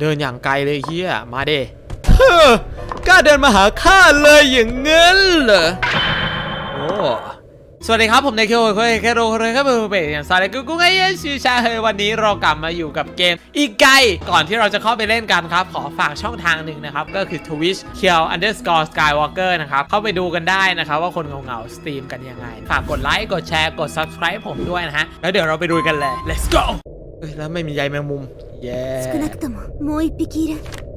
เดินอย่างไกลเลยเฮียมาเดเฮ้อกล้าเดินมาหาข้าเลยอย่างเงี้ยเหรอโอ้สวัสดีครับ ผมในคิวเคยแคโรเคยครับผมเป็นอย่างซาเลกุกุไงเยชิชาเฮยวันนี้เรากลับมาอยู่กับเกมอีกไกลก่อนที่เราจะเข้าไปเล่นกันครับ ขอฝากช่องทางหนึ่งนะครับ ก็คือ Twitch k i e l underscore skywalker นะครับ เข้าไปดูกันได้นะครับ ว่าคนเงาๆสตรีมกันยังไง ฝากกดไลค์กดแชร์กด subscribe ผมด้วยนะฮะ แล้วเดี๋ยวเราไปดูกันเลย let's go เฮ้ยแล้วไม่มีใยแมงมุม เย้ 少なくとももう一匹いる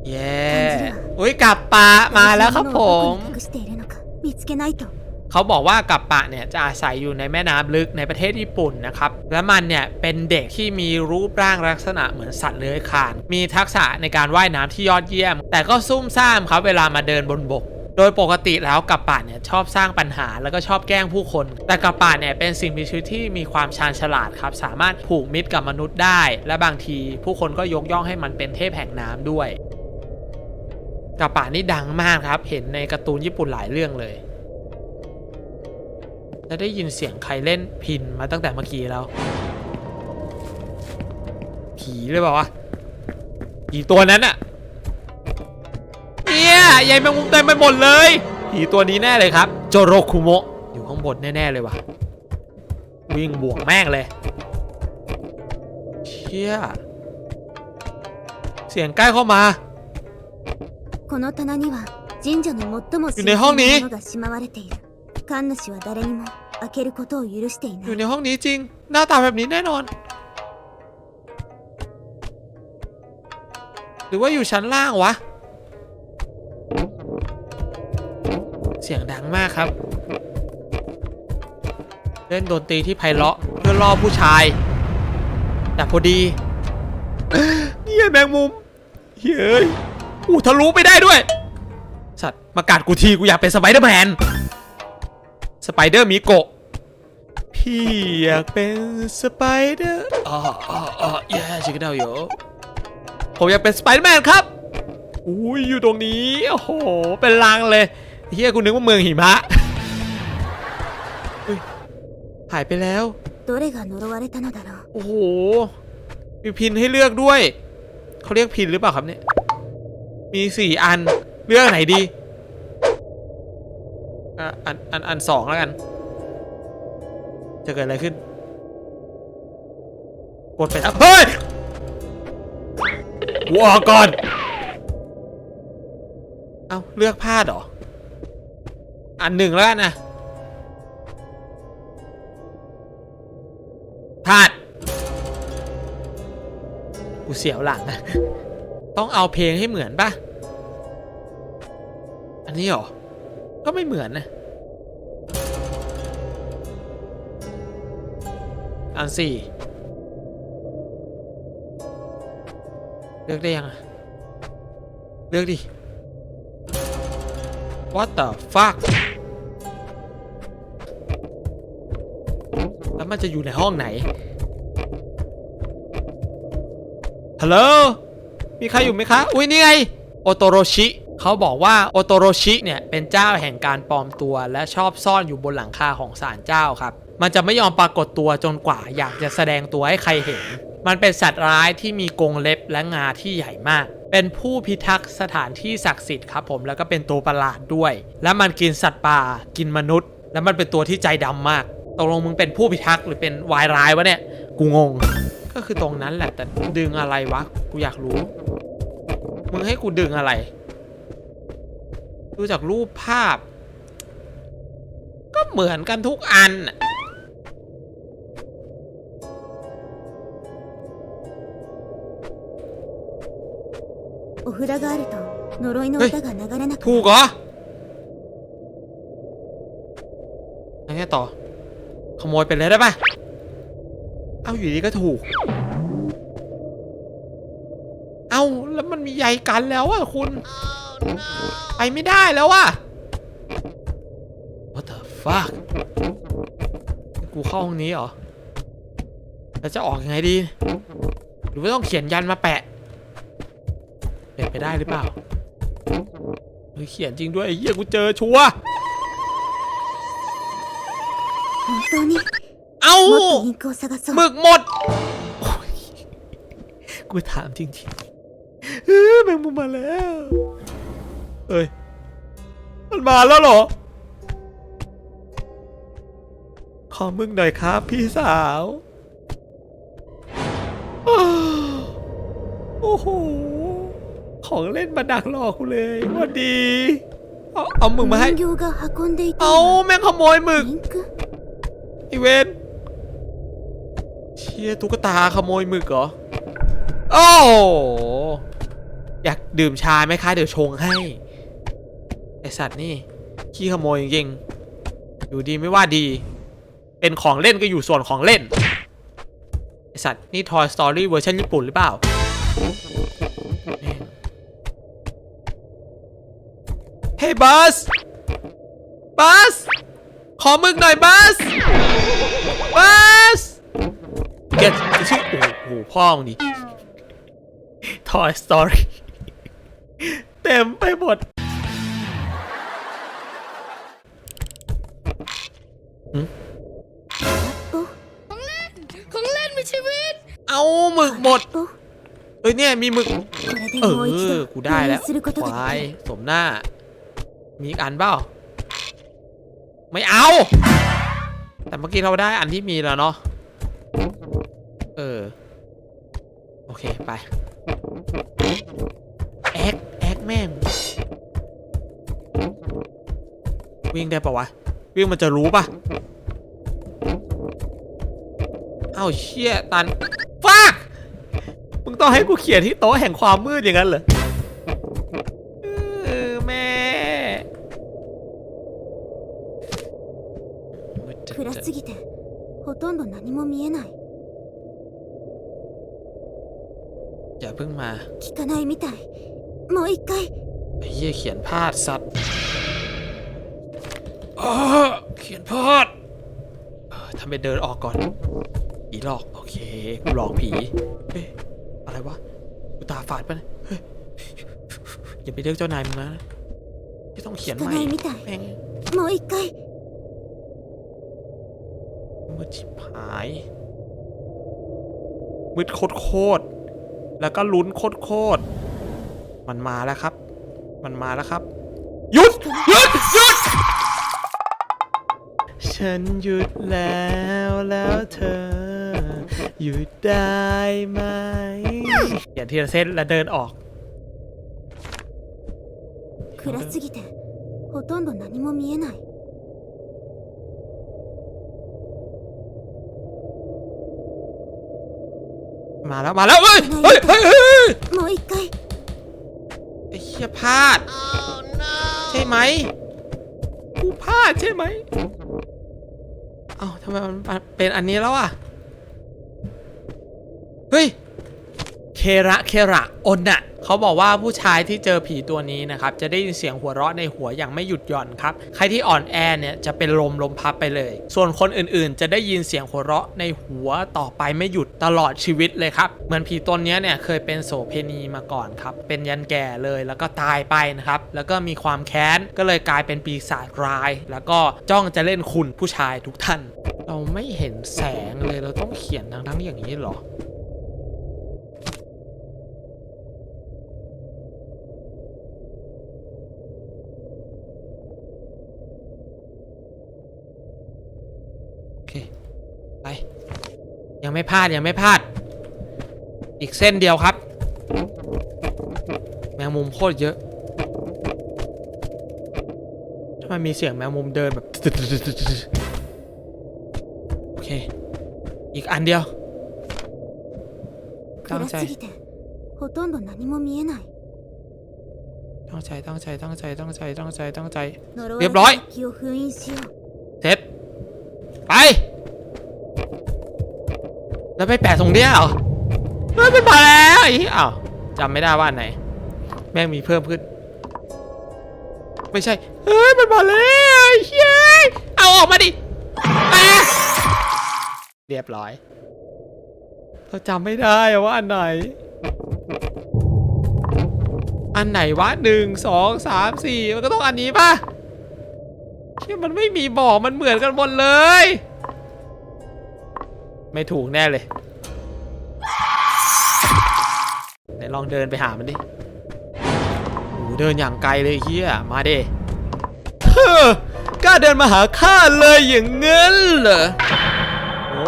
เย้อุ้ยกลับปะมาแล้วครับผม どこに隠しているのか見つけないと เขาบอกว่ากัปปะเนี่ยจะอาศัยอยู่ในแม่น้ำลึกในประเทศญี่ปุ่นนะครับ และมันเนี่ยเป็นเด็กที่มีรูปร่างลักษณะเหมือนสัตว์เลื้อยคลาน มีทักษะในการว่ายน้ำที่ยอดเยี่ยม แต่ก็ซุ่มซ่ามครับเวลามาเดินบนบก โดยปกติแล้วกัปปะเนี่ยชอบสร้างปัญหาแล้วก็ชอบแกล้งผู้คน แต่กัปปะเนี่ยเป็นสิ่งมีชีวิตที่มีความชาญฉลาดครับ สามารถผูกมิตรกับมนุษย์ได้ และบางทีผู้คนก็ยกย่องให้มันเป็นเทพแห่งน้ำด้วยกัปปะนี่ดังมากครับ เห็นในการ์ตูนญี่ปุ่นหลายเรื่องเลย และได้ยินเสียงใครเล่นพินมาตั้งแต่เมื่อกี้แล้ว ผีเลยเปล่าวะผีตัวนั้นอะ่ใหญ่แมงมุมเต็มไปหมดเลยผีตัวนี้แน่เลยครับโจโรคุโมะอยู่ข้างบนแน่ๆเลยว่ะ วิ่งบวกแม่งเลย เชี่ย เสียงใกล้เข้ามาอยู่ในห้องนี้อยู่ในห้องนี้จริง หน้าตาแบบนี้แน่นอน หรือว่าอยู่ชั้นล่างวะ เสียงดังมากครับ เล่นดนตรีที่ไพเราะเพื่อล่อผู้ชาย แต่พอดีเนี่ยแมงมุมเฮ้ยอู้ทะลุไปได้ด้วย สัตว์มากัดกูทีกูอยากเป็นสไปเดอร์แมน สไปเดอร์มิโกะ พี่อยากเป็นสไปเดอร์ อ๋ออ๋ออ๋อแย่ชิคกี้พายโยผมอยากเป็นสไปเดอร์แมนครับ อุ้ยอยู่ตรงนี้ โอ้โห เป็นลังเลย เฮียกูนึกว่าเมืองหิมะหายไปแล้วโอ้โหมีพินให้เลือกด้วยเขาเรียกพินหรือเปล่าครับเนี่ยมีสี่อันเลือกไหนดีอันอันอันสองแล้วกัน จะเกิดอะไรขึ้น กดไปแล้วเฮ้ยหัวกก่อน เอาเลือกพลาดหรอ อันหนึ่งแล้วกันนะพลาดกูเสียวหลังนะต้องเอาเพลงให้เหมือนปะอันนี้เหรอ ก็ไม่เหมือนนะ อันสี่เลือกได้ยังอะเลือกดิ What the fuck แล้วมันจะอยู่ในห้องไหน ฮัลโหล มีใครอยู่ไหมคะ อุ้ยนี่ไง โอโตโรชิ เขาบอกว่าโอโตโรชิเนี่ยเป็นเจ้าแห่งการปลอมตัว และชอบซ่อนอยู่บนหลังคาของศาลเจ้าครับ มันจะไม่ยอมปรากฏตัวจนกว่าอยากจะแสดงตัวให้ใครเห็น มันเป็นสัตว์ร้ายที่มีกรงเล็บและงาที่ใหญ่มากเป็นผู้พิทักษ์สถานที่ศักดิ์สิทธิ์ครับผมแล้วก็เป็นตัวประหลาดด้วย และมันกินสัตว์ป่ากินมนุษย์ และมันเป็นตัวที่ใจดำมาก ตกลงมึงเป็นผู้พิทักษ์หรือเป็นวายร้ายวะเนี่ย กูงง ก็คือตรงนั้นแหละ แต่ดึงอะไรวะ กูอยากรู้ มึงให้กูดึงอะไร ดูจากรูปภาพ ก็เหมือนกันทุกอันน่ะ お札があると呪いの歌が流れなく ถูกเหรอยังไงต่อ ขโมยไปเลยได้ปะเอาอยู่ดีก็ถูก เอาแล้วมันมีใยกันแล้วอะคุณ ไปไม่ได้แล้วอะ What the fuck กูเข้าห้องนี้เหรอแล้วจะออกยังไงดี หรือว่าต้องเขียนยันมาแปะ เป็นไปได้หรือเปล่าเขียนจริงด้วยไอ้เหี้ยกูเจอชัวร์ เอาหมึกหมด กูถามจริงๆแมงมุมมาแล้ว เอ้ย มันมาแล้วเหรอ ขอมึงหน่อยครับพี่สาว โอ้โห ของเล่นมาดักหลอกูเลยวันดี เอาเอามึงมาให้ เอาแมงขโมยหมึก ไอเวนเชี่ยตุ๊กตาขโมยหมึกเหรอ โอ้อยากดื่มชาไหมคะเดี๋ยวชงให้ ไอสัตว์นี่ ขี้ขโมยจริงๆอยู่ดีไม่ว่าดี เป็นของเล่นก็อยู่ส่วนของเล่น ไอสัตว์นี่ Toy Story เวอร์ชันญี่ปุ่นหรือเปล่าเฮ้ยบัสบัส ขอมึกหน่อยบัสบัสเกตชื่อโอ้โหพ่อมึงดิอดสตอรี่เต็มไปหมดของเล่น ของเล่นมีชีวิต เอาหมึกหมด เอ้ยเนี่ยมีหมึก เออ กูได้แล้วควายสมหน้า มีอีกอันเปล่า ไม่เอา แต่เมื่อกี้เราได้อันที่มีแล้วเนาะ เออ โอเค ไป แอ็กแอ็กแม่ง วิ่งได้ปะวะ วิ่งมันจะรู้ปะเอ้าเชี่ยตันฟากมึงต้องให้กูเขียนที่โต๊ะแห่งความมืดอย่างนั้นเหรอ เพิ่งมา 聞かないみたいもう一回 ไอ้เหี้ยเขียนพลาดสัตว์อ้อเขียนพลาดเออทำเป็นเดินออกก่อนผีหลอก โอเค กูหลอกผี เฮ้ย อะไรวะ กูตาฝาดปะเนี่ยเฮ้ย อย่าไปเรียกเจ้านายมึงนะที่ต้องเขียน 聞 ให か ม่ ないみたい แม่ง もう一回 มืดชิบหาย มืดโคตรโคตรๆ แล้วก็ลุ้นโคตรโคตรๆมันมาแล้วครับ มันมาแล้วครับ หยุด หยุด หยุด ฉันหยุดแล้วแล้วเธอ หยุดได้ไหมอย่าทีละเส้นแล้วเดินออก 暗すぎてほとんど何も見えない มาแล้ว มาแล้ว เฮ้ย เฮ้ยเฮ้ยเฮ้ย もう一回 ไอ้เหี้ยพลาด ใช่ไหมกูพลาดใช่ไหม เอ้าทำไมมันเป็นอันนี้แล้วอ่ะ เฮ้ย เคระเคระอนน่ะเขาบอกว่าผู้ชายที่เจอผีตัวนี้นะครับจะได้ยินเสียงหัวเราะในหัวอย่างไม่หยุดหย่อนครับใครที่อ่อนแอเนี่ยจะเป็นลมลมพับไปเลย ส่วนคนอื่นๆ จะได้ยินเสียงหัวเราะในหัวต่อไปไม่หยุดตลอดชีวิตเลยครับเหมือนผีตนเนี้เนี่ยเคยเป็นโสเพณีมาก่อนครับเป็นยันแก่เลยแล้วก็ตายไปนะครับแล้วก็มีความแค้นก็เลยกลายเป็นปีศาจร้าย แล้วก็จ้องจะเล่นคุณผู้ชายทุกท่าน เราไม่เห็นแสงเลยเราต้องเขียนทั้งๆอย่างนี้เหรอ โอเค ไปยังไม่พลาดยังไม่พลาด อีกเส้นเดียวครับ แมงมุมโคตรเยอะทำไมมีเสียงแมงมุมเดินแบบโอเค อีกอันเดียวตั้งใจตั้งใจตั้งใจตั้งใจตั้งใจตั้งใจตั้งใจ เรียบร้อยเสร็จไป แล้วไปแปะตรงเนี้ยเหรอเฮ้ยมันมาแล้วไอ้เอ้าวจำไม่ได้ว่าอันไหน แม่งมีเพิ่มขึ้น ไม่ใช่ เฮ้ยมันมาแล้วไอ้เฮ้ยเอาออกมาดิเรียบร้อย เราจำไม่ได้ว่าอันไหน อันไหนวะหนึ่งสองสามสี่มันก็ต้องอันนี้ป่ะเชี่ยมันไม่มีบอกมันเหมือนกันหมดเลย ไม่ถูกแน่เลยไหนลองเดินไปหามันดิโอ้เดินอย่างไกลเลยเฮียมาเด้เฮ้อกล้าเดินมาหาข้าเลยอย่างเงี้นเหรอโอ้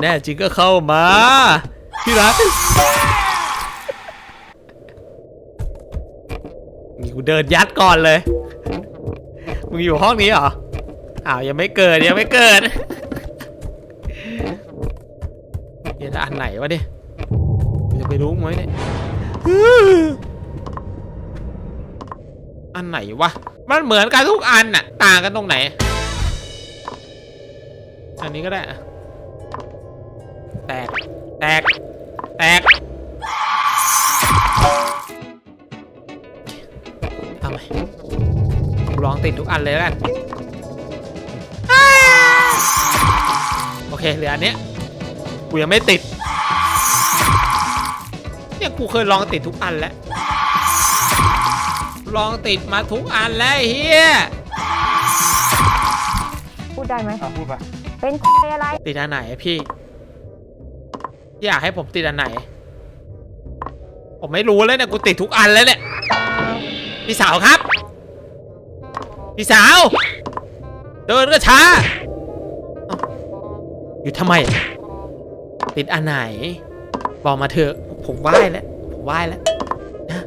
แน่จริงก็เข้ามาพี่รักนี่กูเดินยัดก่อนเลย มึงอยู่ห้องนี้เหรอ อ้าวยังไม่เกิดยังไม่เกิด วจะอันไหนวะเนี่ยกูจะไปรู้ไหมเนี่ยอันไหนวะ มันเหมือนกันทุกอันน่ะ ต่างกันตรงไหน อันนี้ก็ได้อะแตก แตก แตกทำไมกูลองติดทุกอันเลยแล้วกันโอเคเหลืออันเนี้ยกูยังไม่ติด เนี่ยกูเคยลองติดทุกอันแล้ว ลองติดมาทุกอันแล้วไอ้เฮียพูดได้ไหม อะพูดไปเป็นอะไร ติดอันไหนอะพี่ อยากให้ผมติดอันไหน ผมไม่รู้เลยเนี่ยกูติดทุกอันแล้วเนี่ยพี่สาวครับ พี่สาว เดินก็ช้าเอ้าอยู่ทำไม ติดอันไหน บอกมาเถอะ ผมไหว้แล้ว ผมไหว้แล้วนะ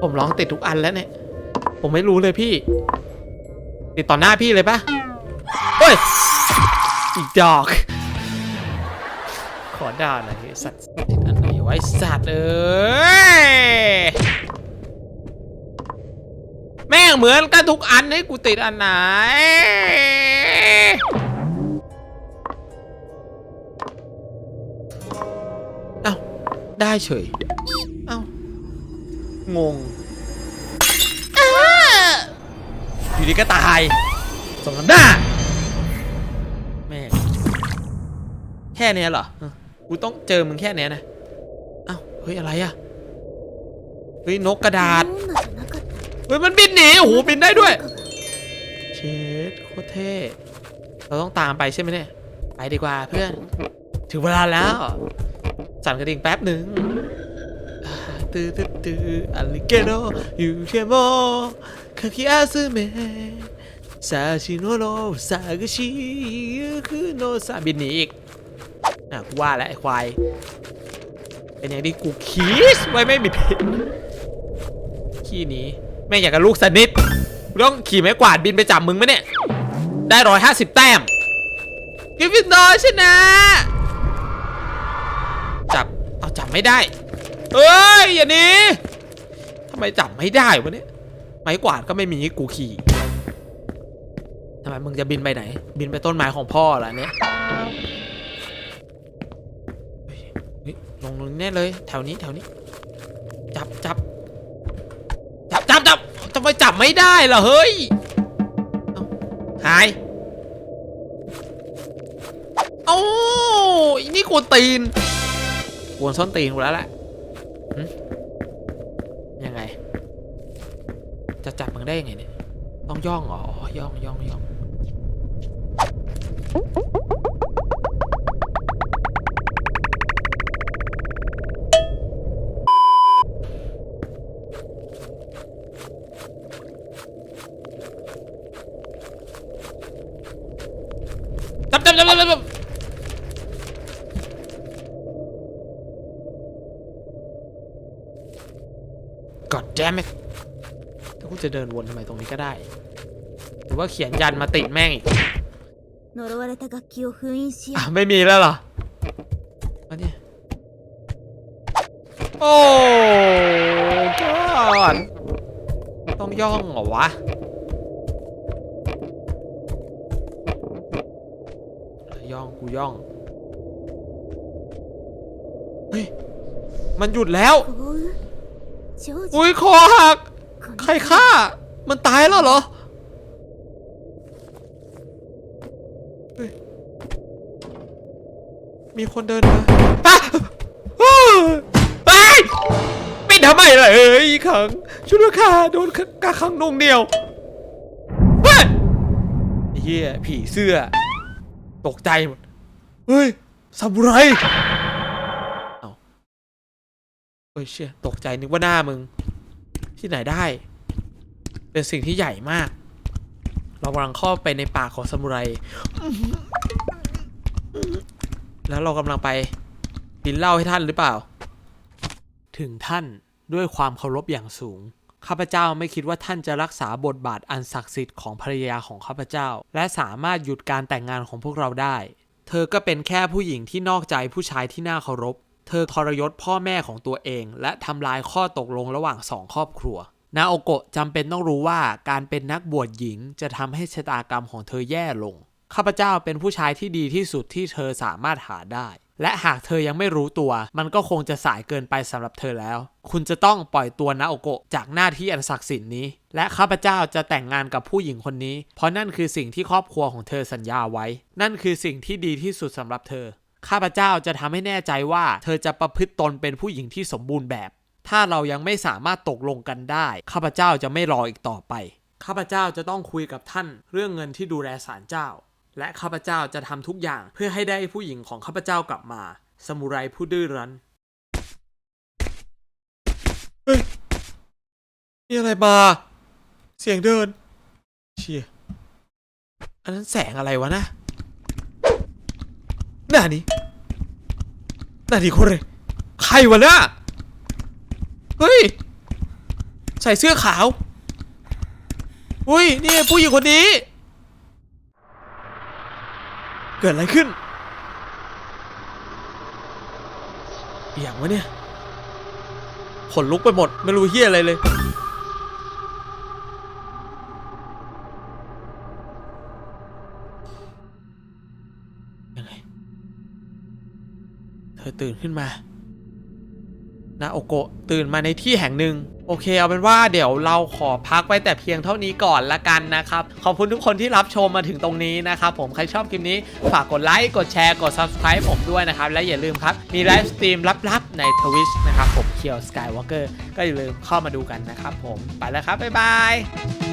ผมร้องติดทุกอันแล้วเนี่ย ผมไม่รู้เลยพี่ ติดต่อหน้าพี่เลยปะเฮ้ย อีกดอก ขอด่าหน่อยสัตว์อันไหนไว้สัตว์เอ้ยแม่งเหมือนกันทุกอันให้กูติดอันไหน ได้เฉย เอา้างงอยู่ดีก็ตายสองสามหน้าแม่แค่เนี้ยเหรอ กูต้องเจอมึงแค่เนี้ยนะ เอ้า เฮ้ย อะไรอะเฮ้ย นกกระดาษ เฮ้ย มันบินหนี โอ้โห บินได้ด้วย เชดโคตรเท่ เราต้องตามไปใช่ไหมเนี่ย ไปดีกว่าเพื่อน ถึงเวลาแล้ว สั่นกระดิ่งแป๊บหนึ่งตื้อตื้อตื้ออลิเกโนยูเทโมคาคิอาซึเมะซาชิโนโนซากชิคุโนซาบินหนีอีกอะกูว่าแล้วไอ้ควาย เป็นอย่างที่กูคิดไว้ไม่มีผิดขี้นี้แม่งอยากกับลูกสนิทต้องขี่ไม้กวาดบินไปจับมึงไหมเนี่ย ได้ร้อยห้าสิบแต้มกิฟฟินดอร์ชนะ จับไม่ได้เฮ้ยอย่าหนี้ทำไมจับไม่ได้วะเนี่ยไม้กวาดก็ไม่มีให้กูขี่ทำไมมึงจะบินไปไหน บินไปต้นไม้ของพ่อเหรอเนี่ยลงลงแน่เลย แถวนี้แถวนี้ จับจับจับจับจับทำไมจับไม่ได้ล่ะเฮ้ยหายโอ้ยนี่กวนตีน กวนส้นตีนกูแล้วแหละยังไง จะจับมึงได้ยังไงเนี่ย ต้องย่องเหรออ๋อย่องย่องย่องจับจับจับจับ damn it ถ้ากูจะเดินวนทำไมตรงนี้ก็ได้ หรือว่าเขียนยันมาติดแม่งอีกไม่มีแล้วหรอมาเนี่ยโอ้ก่นต้องย่องเหรอวะย่องกูย่องเฮ้ยมันหยุดแล้ว อุ้ยคอหักこのใครฆ่า มันตายแล้วเหรอเฮ้ยมีคนเดินมาอะอ้าวไปปิดทำไมล่ะเอ้ยอีกขังชุดราคาโดนกาขังนงเหนียวเฮ้ยไอ้เฮียผีเสื้อ ตกใจหมด เฮ้ยซามูไร เอาเฮ้ยเชี่ยตกใจนึกว่าหน้ามึง ที่ไหนได้ เป็นสิ่งที่ใหญ่มาก เรากำลังเข้าไปในป่าของซามูไรแล้วเรากำลังไปกินเหล้าให้ท่านหรือเปล่า ถึงท่านด้วยความเคารพอย่างสูง ข้าพเจ้าไม่คิดว่าท่านจะรักษาบทบาทอันศักดิ์สิทธิ์ของภรรยาของข้าพเจ้า และสามารถหยุดการแต่งงานของพวกเราได้ เธอก็เป็นแค่ผู้หญิงที่นอกใจผู้ชายที่น่าเคารพ เธอทรยศพ่อแม่ของตัวเอง และทำลายข้อตกลงระหว่างสองครอบครัว นาโอโกะจำเป็นต้องรู้ว่าการเป็นนักบวชหญิงจะทำให้ชะตากรรมของเธอแย่ลง ข้าพเจ้าเป็นผู้ชายที่ดีที่สุดที่เธอสามารถหาได้ และหากเธอยังไม่รู้ตัว มันก็คงจะสายเกินไปสำหรับเธอแล้ว คุณจะต้องปล่อยตัวนาโอโกะจากหน้าที่อันศักดิ์สิทธิ์นี้ และข้าพเจ้าจะแต่งงานกับผู้หญิงคนนี้ เพราะนั่นคือสิ่งที่ครอบครัวของเธอสัญญาไว้ นั่นคือสิ่งที่ดีที่สุดสำหรับเธอ ข้าพเจ้าจะทำให้แน่ใจว่า เธอจะประพฤติตนเป็นผู้หญิงที่สมบูรณ์แบบ ถ้าเรายังไม่สามารถตกลงกันได้ ข้าพเจ้าจะไม่รออีกต่อไป ข้าพเจ้าจะต้องคุยกับท่านเรื่องเงินที่ดูแลศาลเจ้า และข้าพเจ้าจะทำทุกอย่างเพื่อให้ได้ผู้หญิงของข้าพเจ้ากลับมา สมุไรผู้ดื้อรั้นเฮ้ยมีอะไรมา เสียงเดิน เชียอันนั้นแสงอะไรวะนะ หน้านี้หน้านี้คนเลยใครวะเนี่ยเฮ้ย ใส่เสื้อขาว อุ้ย นี่ผู้หญิงคนนี้ เกิดอะไรขึ้น อย่างวะเนี่ย ขนลุกไปหมด ไม่รู้เฮียอะไรเลย อตื่นขึ้นมานาโอโกะตื่นมาในที่แห่งหนึ่งโอเคเอาเป็นว่าเดี๋ยวเราขอพักไว้แต่เพียงเท่านี้ก่อนละกันนะครับ ขอบคุณทุกคนที่รับชมมาถึงตรงนี้นะครับ ผมใครชอบคลิปนี้ฝากกดไลค์กดแชร์กด Subscribe ผมด้วยนะครับ และอย่าลืมครับ มีไลฟ์สตรีมลับๆใน Twitch นะครับ ผมเคียวสกายวอล์กเกอร์ก็อย่าลืมเข้ามาดูกันนะครับผมไปแล้วครับ บ๊ายบาย